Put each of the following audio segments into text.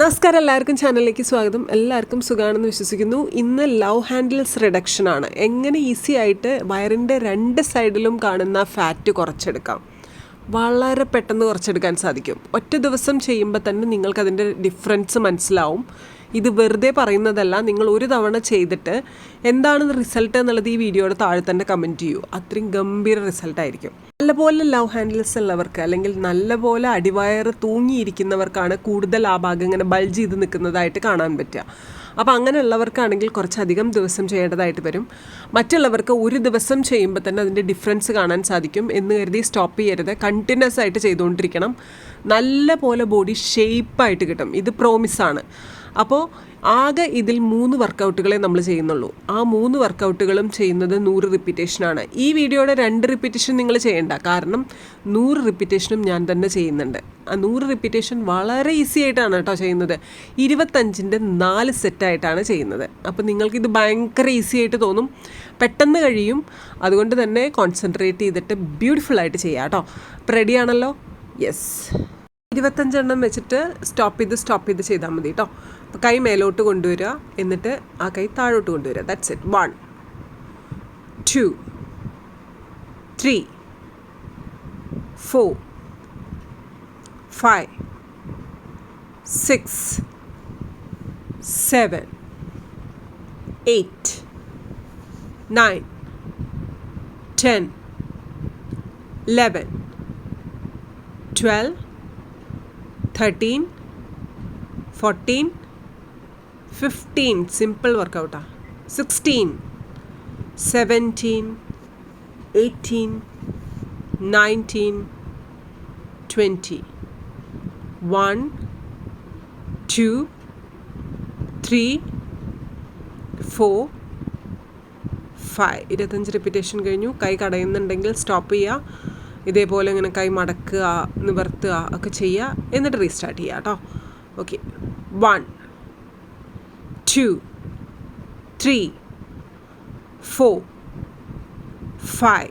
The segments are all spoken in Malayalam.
നമസ്കാരം എല്ലാവർക്കും ചാനലിലേക്ക് സ്വാഗതം. എല്ലാവർക്കും സുഖമാണെന്ന് വിശ്വസിക്കുന്നു. ഇന്ന് ലവ് ഹാൻഡിൽസ് റിഡക്ഷൻ ആണ്. എങ്ങനെ ഈസി ആയിട്ട് വയറിന്റെ രണ്ട് സൈഡിലും കാണുന്ന ഫാറ്റ് കുറച്ചെടുക്കാം? വളരെ പെട്ടെന്ന് കുറച്ചെടുക്കാൻ സാധിക്കും. ഒറ്റ ദിവസം ചെയ്യുമ്പോൾ തന്നെ നിങ്ങൾക്കതിന്റെ ഡിഫറൻസ് മനസ്സിലാവും. ഇത് വെറുതെ പറയുന്നതല്ല. നിങ്ങൾ ഒരു തവണ ചെയ്തിട്ട് എന്താണ് റിസൾട്ട് എന്നുള്ളത് ഈ വീഡിയോയുടെ താഴെ തന്നെ കമന്റ് ചെയ്യൂ. അത്രയും ഗംഭീര റിസൾട്ടായിരിക്കും നല്ലപോലെ ലവ് ഹാൻഡിൽസ് ഉള്ളവർക്ക് അല്ലെങ്കിൽ നല്ലപോലെ അടിവയറ് തൂങ്ങിയിരിക്കുന്നവർക്കാണ് കൂടുതൽ ആ ഭാഗം ഇങ്ങനെ ബൾജ് ചെയ്ത് നിൽക്കുന്നതായിട്ട് കാണാൻ പറ്റുക. അപ്പോൾ അങ്ങനെയുള്ളവർക്കാണെങ്കിൽ കുറച്ചധികം ദിവസം ചെയ്യേണ്ടതായിട്ട് വരും. മറ്റുള്ളവർക്ക് ഒരു ദിവസം ചെയ്യുമ്പോൾ തന്നെ അതിന്റെ ഡിഫറൻസ് കാണാൻ സാധിക്കും എന്ന് കരുതി സ്റ്റോപ്പ് ചെയ്യരുത്. കണ്ടിന്യൂസ് ആയിട്ട് ചെയ്തുകൊണ്ടിരിക്കണം. നല്ല പോലെ ബോഡി ഷേപ്പായിട്ട് കിട്ടും. ഇത് പ്രോമിസാണ് അപ്പോൾ ആകെ ഇതിൽ മൂന്ന് വർക്കൗട്ടുകളെ നമ്മൾ ചെയ്യുന്നുള്ളൂ. ആ മൂന്ന് വർക്കൗട്ടുകളും ചെയ്യുന്നത് നൂറ് റിപ്പീറ്റേഷനാണ് ഈ വീഡിയോയുടെ രണ്ട് റിപ്പീറ്റേഷൻ നിങ്ങൾ ചെയ്യേണ്ട. കാരണം നൂറ് റിപ്പീറ്റേഷനും ഞാൻ തന്നെ ചെയ്യുന്നുണ്ട്. ആ നൂറ് റിപ്പീറ്റേഷൻ വളരെ ഈസി ആയിട്ടാണ് കേട്ടോ ചെയ്യുന്നത്. ഇരുപത്തഞ്ചിന്റെ നാല് സെറ്റായിട്ടാണ് ചെയ്യുന്നത്. അപ്പോൾ നിങ്ങൾക്കിത് ഭയങ്കര ഈസി ആയിട്ട് തോന്നും. പെട്ടെന്ന് കഴിയും. അതുകൊണ്ട് തന്നെ കോൺസെൻട്രേറ്റ് ചെയ്തിട്ട് ബ്യൂട്ടിഫുൾ ആയിട്ട് ചെയ്യാം കേട്ടോ. അപ്പോൾ റെഡിയാണല്ലോ യെസ് ഇരുപത്തഞ്ചെണ്ണം വെച്ചിട്ട് സ്റ്റോപ്പ് ചെയ്ത് സ്റ്റോപ്പ് ചെയ്ത് ചെയ്താൽ മതി കേട്ടോ അപ്പോൾ കൈ മേലോട്ട് കൊണ്ടുവരിക. എന്നിട്ട് ആ കൈ താഴോട്ട് കൊണ്ടുവരിക. That's it one two three four five six seven eight nine ten eleven twelve thirteen fourteen fifteen simple വർക്കൗട്ടാണ് sixteen seventeen eighteen nineteen twenty one two three four five ഇരുപത്തഞ്ച് റിപ്പീറ്റേഷൻ കഴിഞ്ഞു. കൈ കടയുന്നുണ്ടെങ്കിൽ സ്റ്റോപ്പ് ചെയ്യുക. ഇതേപോലെ ഇങ്ങനെ കൈ മടക്കുക നിവർത്തുക ഒക്കെ ചെയ്യുക. എന്നിട്ട് റീസ്റ്റാർട്ട് ചെയ്യുക കേട്ടോ okay one two three four five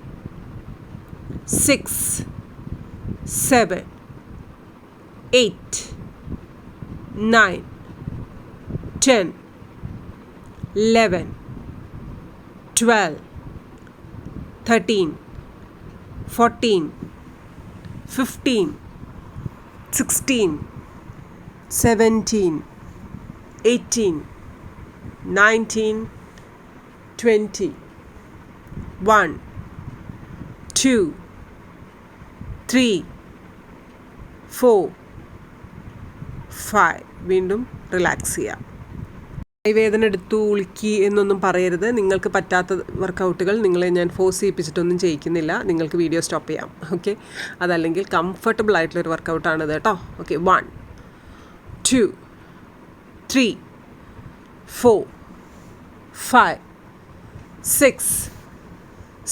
six seven eight nine ten eleven twelve thirteen fourteen fifteen sixteen seventeen eighteen nineteen twenty one two three four five വീണ്ടും റിലാക്സ് ചെയ്യാം. കൈവേദന എടുത്തു ഉളുക്കി എന്നൊന്നും പറയരുത്. നിങ്ങൾക്ക് പറ്റാത്ത വർക്കൗട്ടുകൾ നിങ്ങളെ ഞാൻ ഫോഴ്സ് ചെയ്യിപ്പിച്ചിട്ടൊന്നും ചെയ്യിക്കുന്നില്ല. നിങ്ങൾക്ക് വീഡിയോ സ്റ്റോപ്പ് ചെയ്യാം. ഓക്കെ അതല്ലെങ്കിൽ കംഫർട്ടബിൾ ആയിട്ടുള്ളൊരു വർക്കൗട്ടാണിത് കേട്ടോ. Okay one two three four five six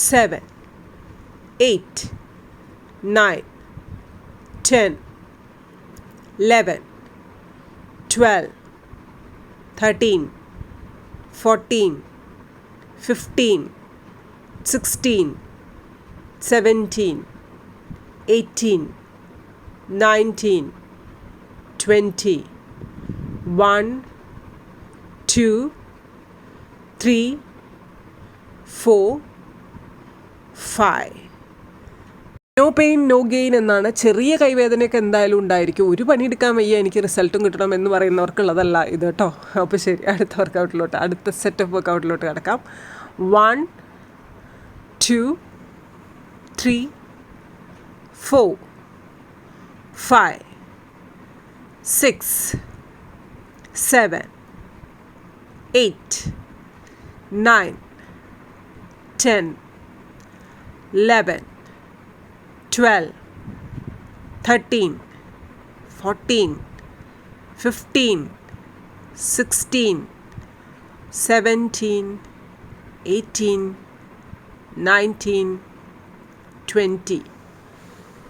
seven eight nine ten eleven twelve thirteen, fourteen, fifteen, sixteen, seventeen, eighteen, nineteen, twenty, one, two, three, four, five. No pain no gain എന്നാണ് ചെറിയ കൈവേദനയൊക്കെ എന്തായാലും ഉണ്ടായിരിക്കും. ഒരു പണിയെടുക്കാൻ വയ്യ എനിക്ക് റിസൾട്ടും കിട്ടണം എന്ന് പറയുന്നവർക്കുള്ളതല്ല ഇത് കേട്ടോ. അപ്പോൾ ശരി അടുത്ത വർക്കൗട്ടിലോട്ട് അടുത്ത സെറ്റ് ഓഫ് വർക്കൗട്ടിലോട്ട് കിടക്കാം. One two three four five six seven eight nine ten eleven 12, 13, 14, 15, 16, 17, 18, 19, 20,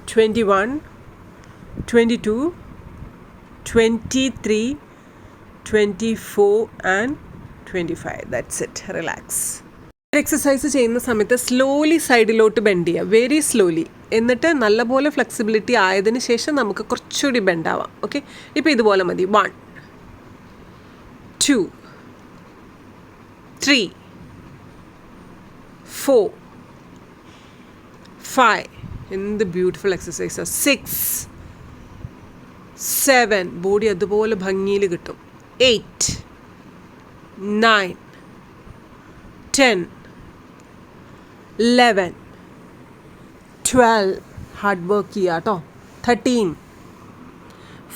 21, 22, 23, 24 and 25. That's it. Relax. Exercise ചെയ്യുന്ന സമയത്ത് സ്ലോലി സൈഡിലോട്ട് ബെൻഡ് ചെയ്യുക വെരി സ്ലോലി എന്നിട്ട് നല്ലപോലെ ഫ്ലെക്സിബിലിറ്റി ആയതിന് ശേഷം നമുക്ക് കുറച്ചുകൂടി ബെൻഡാവാം ഓക്കെ ഇപ്പോൾ ഇതുപോലെ മതി. One two three four five എന്ത് ബ്യൂട്ടിഫുൾ എക്സസൈസാണ് സിക്സ് സെവൻ ബോഡി അതുപോലെ ഭംഗിയിൽ കിട്ടും. Eight nine ten eleven twelve hard work ചെയ്യുക കേട്ടോ thirteen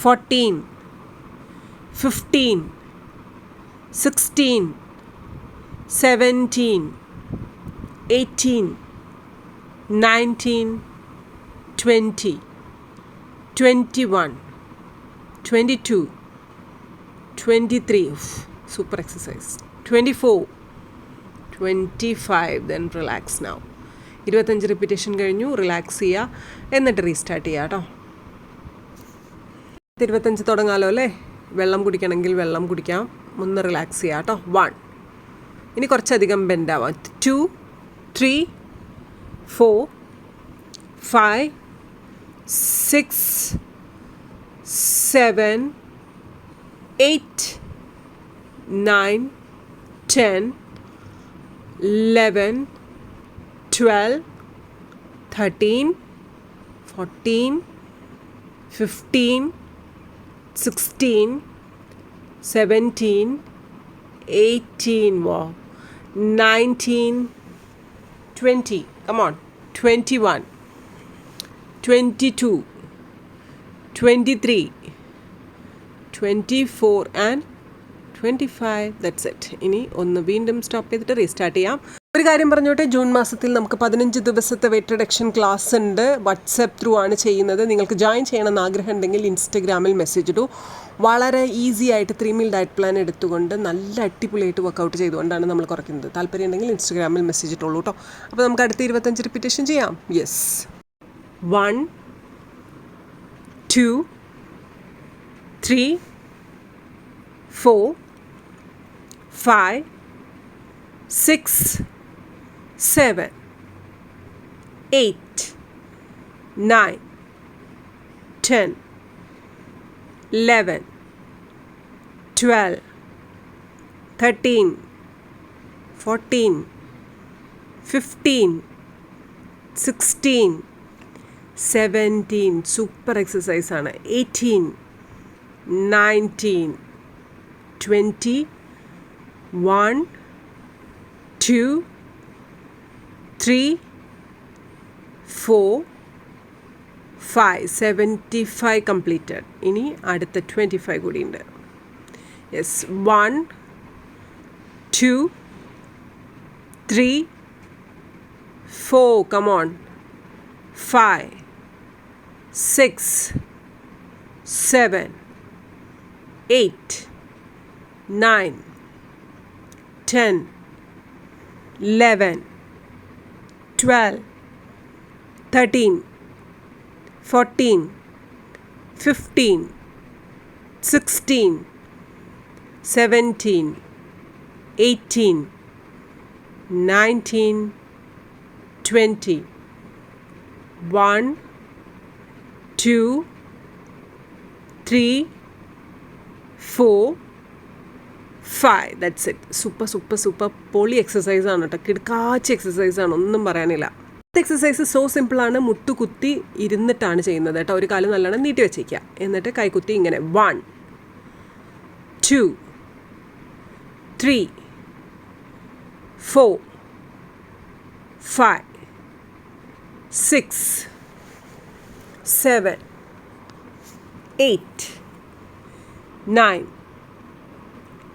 fourteen fifteen sixteen seventeen eighteen nineteen twenty twenty one twenty two twenty three super exercise twenty four twenty five then relax now ഇരുപത്തഞ്ച് റിപ്പീറ്റേഷൻ കഴിഞ്ഞു റിലാക്സ് ചെയ്യുക എന്നിട്ട് റീസ്റ്റാർട്ട് ചെയ്യുക കേട്ടോ ഇരുപത്തഞ്ച് തുടങ്ങാലോ അല്ലേ? വെള്ളം കുടിക്കണമെങ്കിൽ വെള്ളം കുടിക്കാം. ഒന്ന് റിലാക്സ് ചെയ്യാം കേട്ടോ വൺ ഇനി കുറച്ചധികം ബെൻഡാവാം two three four five six seven eight nine ten eleven twelve thirteen fourteen fifteen sixteen seventeen eighteen whoa nineteen twenty come on twenty one twenty two twenty three twenty four and twenty five that's it ഇനി ഒന്ന് വീണ്ടും സ്റ്റോപ്പ് ചെയ്തിട്ട് റീസ്റ്റാർട്ട് ചെയ്യാം. ഒരു കാര്യം പറഞ്ഞോട്ടെ ജൂൺ മാസത്തിൽ നമുക്ക് പതിനഞ്ച് ദിവസത്തെ വെറ്റ് റിഡക്ഷൻ ക്ലാസ് ഉണ്ട്. വാട്സപ്പ് ത്രൂ ആണ് ചെയ്യുന്നത്. നിങ്ങൾക്ക് ജോയിൻ ചെയ്യണമെന്ന് ആഗ്രഹം ഉണ്ടെങ്കിൽ ഇൻസ്റ്റഗ്രാമിൽ മെസ്സേജ് ഇടൂ. വളരെ ഈസി ആയിട്ട് ത്രീ മീൽ ഡയറ്റ് പ്ലാൻ എടുത്തുകൊണ്ട് നല്ല അടിപൊളിയായിട്ട് വർക്കൗട്ട് ചെയ്തുകൊണ്ടാണ് നമ്മൾ കുറയ്ക്കുന്നത്. താല്പര്യം ഉണ്ടെങ്കിൽ ഇൻസ്റ്റഗ്രാമിൽ മെസ്സേജ് ഇട്ടുള്ളൂ കേട്ടോ അപ്പോൾ നമുക്ക് അടുത്ത ഇരുപത്തഞ്ച് റിപ്പീറ്റേഷൻ ചെയ്യാം. Yes one two three four five six seven, eight, nine, ten, eleven, twelve, thirteen, fourteen, fifteen, sixteen seventeen super exercise ആണ് eighteen nineteen twenty one two Three four five seventy five completed ഇനി അടുത്ത ട്വന്റി ഫൈവ് കൂടി ഉണ്ട് yes one two three four come on five six seven eight nine ten eleven 12, 13, 14, 15, 16, 17, 18, 19, 20, 1, 2, 3, 4, five that's it super super super പൊളി എക്സസൈസ് ആണ് കേട്ടോ കിടക്കാച്ച എക്സസൈസ് ആണ് ഒന്നും പറയാനില്ല. എക്സസൈസ് സോ സിമ്പിളാണ് മുട്ടുകുത്തി ഇരുന്നിട്ടാണ് ചെയ്യുന്നത് കേട്ടോ ഒരു കാലം നല്ലോണം നീട്ടി വെച്ചേക്കുക എന്നിട്ട് കൈകുത്തി ഇങ്ങനെ. One two three four five six seven eight nine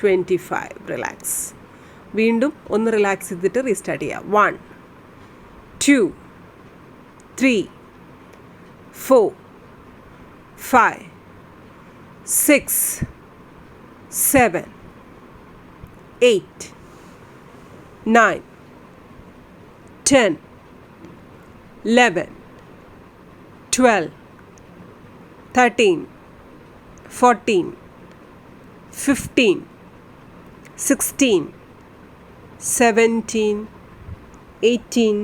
twenty five relax വീണ്ടും ഒന്ന് റിലാക്സ് ചെയ്തിട്ട് റീസ്റ്റാർട്ട് ചെയ്യാം. One two three four five six seven eight nine ten eleven twelve thirteen fourteen fifteen sixteen seventeen eighteen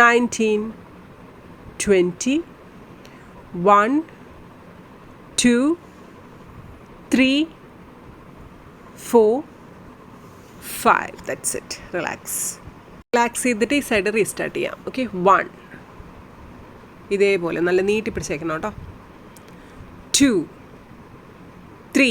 nineteen twenty one two three four five that's it relax relax ചെയ്തിട്ട് ഈ സൈഡ് റീസ്റ്റാർട്ട് ചെയ്യാം. ഓക്കെ വൺ ഇതേപോലെ നല്ല നീട്ടി പിടിച്ചേക്കണം കേട്ടോ. Two three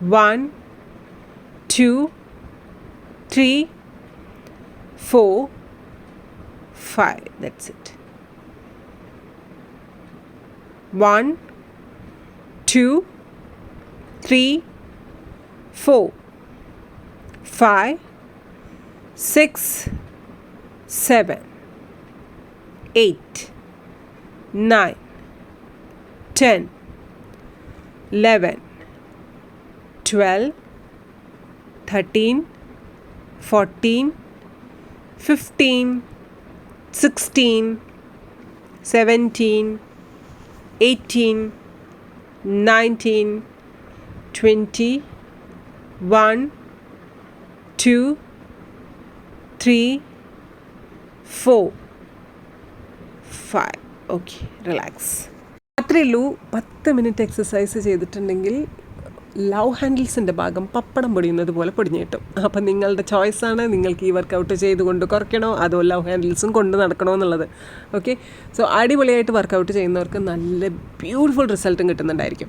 1, 2, 3, 4, 5. That's it. 1, 2, 3, 4, 5, 6, 7, 8, 9, 10, 11, twelve thirteen fourteen fifteen sixteen seventeen eighteen nineteen twenty one two three four five okay relax അത്രയേ ഉള്ളൂ. പത്ത് മിനിറ്റ് എക്സസൈസ് ചെയ്തിട്ടുണ്ടെങ്കിൽ ലവ് ഹാൻഡിൽസിന്റെ ഭാഗം പപ്പടം പൊടിയുന്നത് പോലെ പൊടിഞ്ഞു കിട്ടും. അപ്പം നിങ്ങളുടെ ചോയ്സാണ് നിങ്ങൾക്ക് ഈ വർക്കൗട്ട് ചെയ്തുകൊണ്ട് കുറയ്ക്കണോ അതോ ലവ് ഹാൻഡിൽസും കൊണ്ട് നടക്കണോ എന്നുള്ളത്. ഓക്കെ സോ അടിപൊളിയായിട്ട് വർക്കൗട്ട് ചെയ്യുന്നവർക്ക് നല്ല ബ്യൂട്ടിഫുൾ റിസൾട്ടും കിട്ടുന്നുണ്ടായിരിക്കും.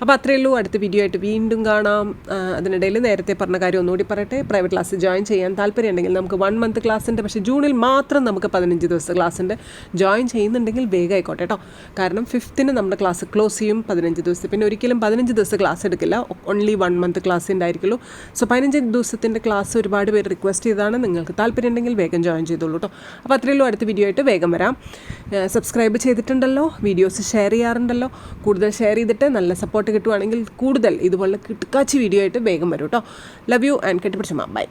അപ്പോൾ അത്രയേ ഉള്ളൂ. അടുത്ത വീഡിയോ ആയിട്ട് വീണ്ടും കാണാം. അതിനിടയിൽ നേരത്തെ പറഞ്ഞ കാര്യം ഒന്നുകൂടി പറയട്ടെ. പ്രൈവറ്റ് ക്ലാസ് ജോയിൻ ചെയ്യാൻ താല്പര്യമുണ്ടെങ്കിൽ നമുക്ക് വൺ മന്ത് ക്ലാസ്സിന്റെ പക്ഷേ ജൂണിൽ മാത്രം നമുക്ക് പതിനഞ്ച് ദിവസത്തെ ക്ലാസ്സിന്റെ ജോയിൻ ചെയ്യുന്നുണ്ടെങ്കിൽ വേഗം ആയിക്കോട്ടെ കേട്ടോ കാരണം ഫിഫ്ത്തിന് നമ്മുടെ ക്ലാസ് ക്ലോസ് ചെയ്യും പതിനഞ്ച് ദിവസത്തെ. പിന്നെ ഒരിക്കലും പതിനഞ്ച് ദിവസത്തെ ക്ലാസ് എടുക്കില്ല. ഓൺലി വൺ മന്ത് ക്ലാസ് ഉണ്ടായിരിക്കുള്ളൂ സോ പതിനഞ്ച് ദിവസത്തിന്റെ ക്ലാസ് ഒരുപാട് പേര് റിക്വസ്റ്റ് ചെയ്താണ് നിങ്ങൾക്ക് താല്പര്യം ഉണ്ടെങ്കിൽ വേഗം ജോയിൻ ചെയ്തോളൂ കേട്ടോ അപ്പോൾ അത്രയേ ഉള്ളൂ. അടുത്ത വീഡിയോ ആയിട്ട് വേഗം വരാം. സബ്സ്ക്രൈബ് ചെയ്തിട്ടുണ്ടല്ലോ. വീഡിയോസ് ഷെയർ ചെയ്യാറുണ്ടല്ലോ. കൂടുതൽ ഷെയർ ചെയ്തിട്ട് നല്ല സപ്പോർട്ട് കിട്ടുവാണെങ്കിൽ കൂടുതൽ ഇതുപോലെ കിട്ടുക്കാച്ചി വീഡിയോ ആയിട്ട് വേഗം വരും കേട്ടോ ലവ് യു ആൻഡ് കെട്ടിപ്പിടിച്ചമ്മ ബൈ